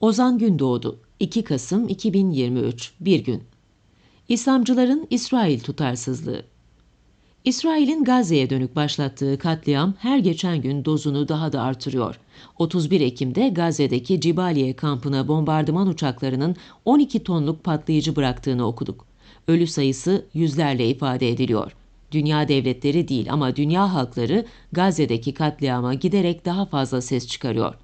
Ozan Gündoğdu 2 Kasım 2023 Bir gün İslamcıların İsrail tutarsızlığı İsrail'in Gazze'ye dönük başlattığı katliam her geçen gün dozunu daha da artırıyor. 31 Ekim'de Gazze'deki Cibaliye kampına bombardıman uçaklarının 12 tonluk patlayıcı bıraktığını okuduk. Ölü sayısı yüzlerle ifade ediliyor. Dünya devletleri değil ama dünya halkları Gazze'deki katliama giderek daha fazla ses çıkarıyor.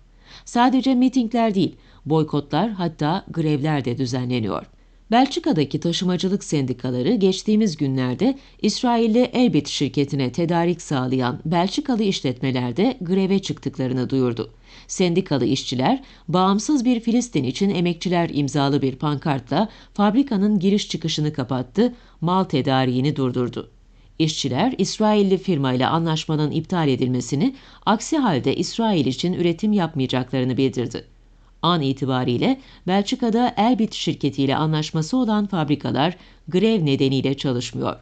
Sadece mitingler değil, boykotlar hatta grevler de düzenleniyor. Belçika'daki taşımacılık sendikaları geçtiğimiz günlerde İsrailli Elbit şirketine tedarik sağlayan Belçikalı işletmelerde greve çıktıklarını duyurdu. Sendikalı işçiler, bağımsız bir Filistin için emekçiler imzalı bir pankartla fabrikanın giriş çıkışını kapattı, mal tedariğini durdurdu. İşçiler, İsrailli firmayla anlaşmanın iptal edilmesini, aksi halde İsrail için üretim yapmayacaklarını bildirdi. An itibariyle Belçika'da Elbit şirketiyle anlaşması olan fabrikalar grev nedeniyle çalışmıyor.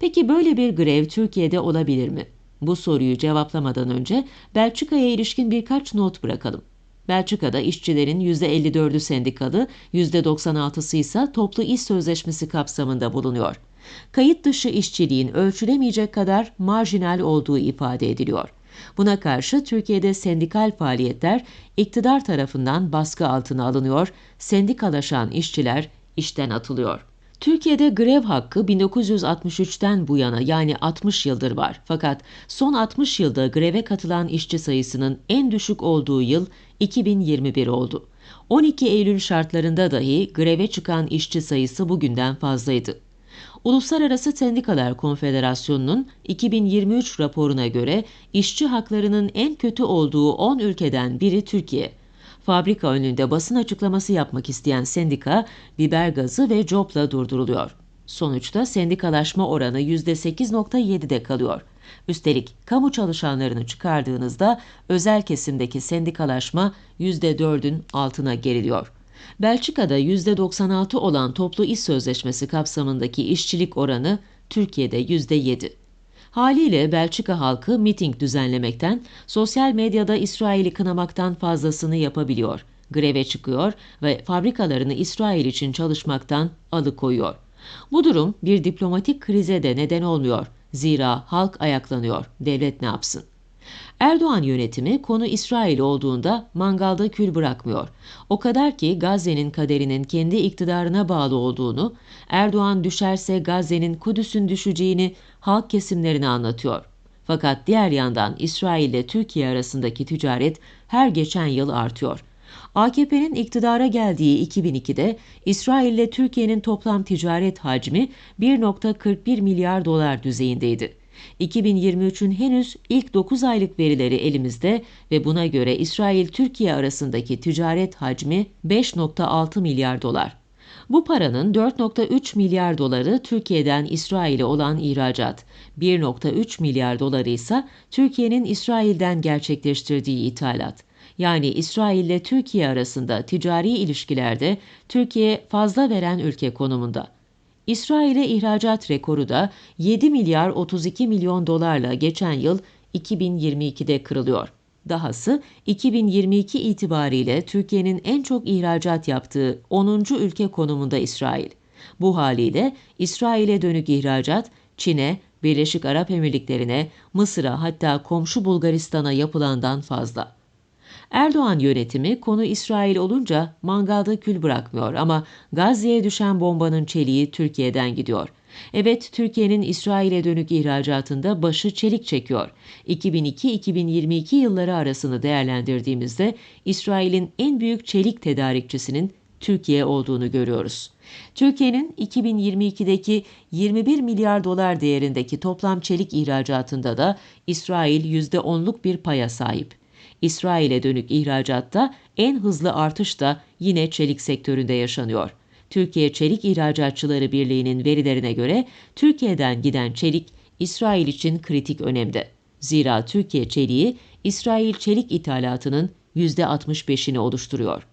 Peki böyle bir grev Türkiye'de olabilir mi? Bu soruyu cevaplamadan önce Belçika'ya ilişkin birkaç not bırakalım. Belçika'da işçilerin %54'ü sendikalı, %96'sı ise toplu iş sözleşmesi kapsamında bulunuyor. Kayıt dışı işçiliğin ölçülemeyecek kadar marjinal olduğu ifade ediliyor. Buna karşı Türkiye'de sendikal faaliyetler iktidar tarafından baskı altına alınıyor, sendikalaşan işçiler işten atılıyor. Türkiye'de grev hakkı 1963'ten bu yana yani 60 yıldır var. Fakat son 60 yılda greve katılan işçi sayısının en düşük olduğu yıl 2021 oldu. 12 Eylül şartlarında dahi greve çıkan işçi sayısı bugünden fazlaydı. Uluslararası Sendikalar Konfederasyonu'nun 2023 raporuna göre işçi haklarının en kötü olduğu 10 ülkeden biri Türkiye. Fabrika önünde basın açıklaması yapmak isteyen sendika biber gazı ve copla durduruluyor. Sonuçta sendikalaşma oranı %8.7'de kalıyor. Üstelik kamu çalışanlarını çıkardığınızda özel kesimdeki sendikalaşma %4'ün altına geriliyor. Belçika'da %96 olan toplu iş sözleşmesi kapsamındaki işçilik oranı Türkiye'de %7. Haliyle Belçika halkı miting düzenlemekten, sosyal medyada İsrail'i kınamaktan fazlasını yapabiliyor. Greve çıkıyor ve fabrikalarını İsrail için çalışmaktan alıkoyuyor. Bu durum bir diplomatik krize de neden olmuyor. Zira halk ayaklanıyor. Devlet ne yapsın? Erdoğan yönetimi konu İsrail olduğunda mangalda kül bırakmıyor. O kadar ki Gazze'nin kaderinin kendi iktidarına bağlı olduğunu, Erdoğan düşerse Gazze'nin Kudüs'ün düşeceğini halk kesimlerine anlatıyor. Fakat diğer yandan İsrail ile Türkiye arasındaki ticaret her geçen yıl artıyor. AKP'nin iktidara geldiği 2002'de İsrail ile Türkiye'nin toplam ticaret hacmi 1.41 milyar dolar düzeyindeydi. 2023'ün henüz ilk 9 aylık verileri elimizde ve buna göre İsrail-Türkiye arasındaki ticaret hacmi 5.6 milyar dolar. Bu paranın 4.3 milyar doları Türkiye'den İsrail'e olan ihracat, 1.3 milyar doları ise Türkiye'nin İsrail'den gerçekleştirdiği ithalat. Yani İsrail ile Türkiye arasında ticari ilişkilerde Türkiye fazla veren ülke konumunda. İsrail'e ihracat rekoru da 7 milyar 32 milyon dolarla geçen yıl 2022'de kırılıyor. Dahası 2022 itibariyle Türkiye'nin en çok ihracat yaptığı 10. ülke konumunda İsrail. Bu haliyle İsrail'e dönük ihracat Çin'e, Birleşik Arap Emirlikleri'ne, Mısır'a hatta komşu Bulgaristan'a yapılandan fazla. Erdoğan yönetimi konu İsrail olunca mangalda kül bırakmıyor ama Gazze'ye düşen bombanın çeliği Türkiye'den gidiyor. Evet, Türkiye'nin İsrail'e dönük ihracatında başı çelik çekiyor. 2002-2022 yılları arasını değerlendirdiğimizde İsrail'in en büyük çelik tedarikçisinin Türkiye olduğunu görüyoruz. Türkiye'nin 2022'deki 21 milyar dolar değerindeki toplam çelik ihracatında da İsrail %10'luk bir paya sahip. İsrail'e dönük ihracatta en hızlı artış da yine çelik sektöründe yaşanıyor. Türkiye Çelik İhracatçıları Birliği'nin verilerine göre Türkiye'den giden çelik İsrail için kritik önemde. Zira Türkiye çeliği İsrail çelik ithalatının %65'ini oluşturuyor.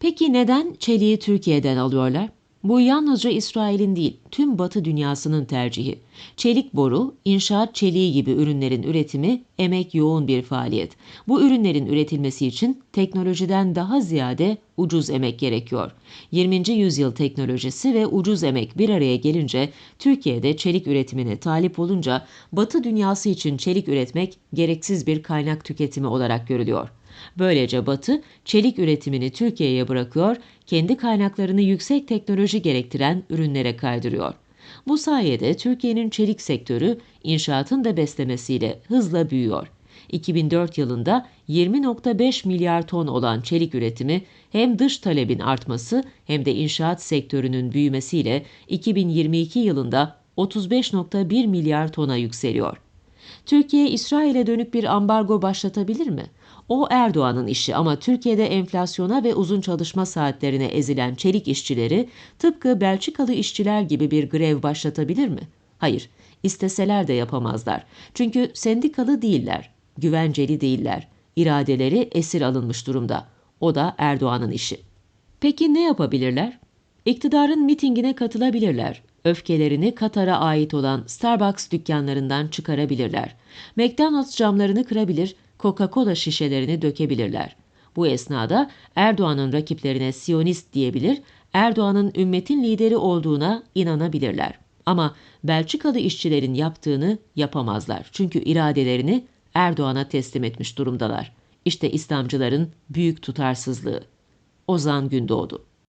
Peki neden çeliği Türkiye'den alıyorlar? Bu yalnızca İsrail'in değil, tüm Batı dünyasının tercihi. Çelik boru, inşaat çeliği gibi ürünlerin üretimi emek yoğun bir faaliyet. Bu ürünlerin üretilmesi için teknolojiden daha ziyade ucuz emek gerekiyor. 20. yüzyıl teknolojisi ve ucuz emek bir araya gelince Türkiye'de çelik üretimine talip olunca Batı dünyası için çelik üretmek gereksiz bir kaynak tüketimi olarak görülüyor. Böylece Batı çelik üretimini Türkiye'ye bırakıyor, kendi kaynaklarını yüksek teknoloji gerektiren ürünlere kaydırıyor. Bu sayede Türkiye'nin çelik sektörü inşaatın da beslemesiyle hızla büyüyor. 2004 yılında 20.5 milyar ton olan çelik üretimi hem dış talebin artması hem de inşaat sektörünün büyümesiyle 2022 yılında 35.1 milyar tona yükseliyor. Türkiye İsrail'e dönük bir ambargo başlatabilir mi? O Erdoğan'ın işi ama Türkiye'de enflasyona ve uzun çalışma saatlerine ezilen çelik işçileri tıpkı Belçikalı işçiler gibi bir grev başlatabilir mi? Hayır, isteseler de yapamazlar. Çünkü sendikalı değiller, güvenceli değiller. İradeleri esir alınmış durumda. O da Erdoğan'ın işi. Peki ne yapabilirler? İktidarın mitingine katılabilirler. Öfkelerini Katar'a ait olan Starbucks dükkanlarından çıkarabilirler. McDonald's camlarını kırabilir, Coca-Cola şişelerini dökebilirler. Bu esnada Erdoğan'ın rakiplerine Siyonist diyebilir, Erdoğan'ın ümmetin lideri olduğuna inanabilirler. Ama Belçikalı işçilerin yaptığını yapamazlar. Çünkü iradelerini Erdoğan'a teslim etmiş durumdalar. İşte İslamcıların büyük tutarsızlığı. Ozan Gündoğdu